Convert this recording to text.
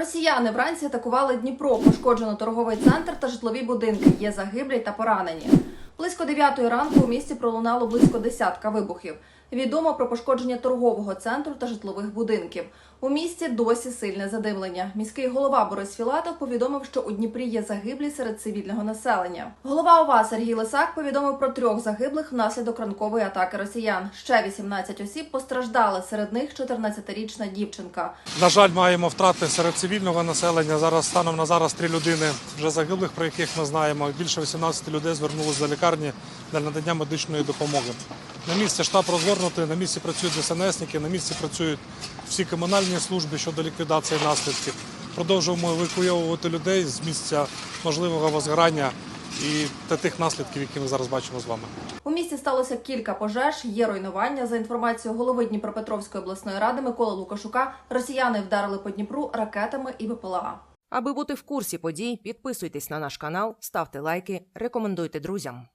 Росіяни вранці атакували Дніпро. Пошкоджено торговий центр та житлові будинки. Є загиблі та поранені. Близько 9 ранку у місті пролунало близько десятка вибухів. Відомо про пошкодження торгового центру та житлових будинків. У місті досі сильне задимлення. Міський голова Борис Філатов повідомив, що у Дніпрі є загиблі серед цивільного населення. Голова ОВА Сергій Лисак повідомив про трьох загиблих внаслідок ранкової атаки росіян. Ще 18 осіб постраждали. Серед них 14-річна дівчинка. На жаль, маємо втрати серед цивільного населення. Зараз станом на зараз три людини вже загиблих, про яких ми знаємо. Більше 18 людей звернулися до лікарні для надання медичної допомоги. На місці штаб розгорнутий, на місці працюють ДСНСники, на місці працюють всі комунальні служби щодо ліквідації наслідків. Продовжуємо евакуйовувати людей з місця можливого возгорання і та тих наслідків, які ми зараз бачимо з вами. У місті сталося кілька пожеж, є руйнування. За інформацією голови Дніпропетровської обласної ради Миколи Лукашука, росіяни вдарили по Дніпру ракетами і БПЛА. Аби бути в курсі подій, підписуйтесь на наш канал, ставте лайки, рекомендуйте друзям.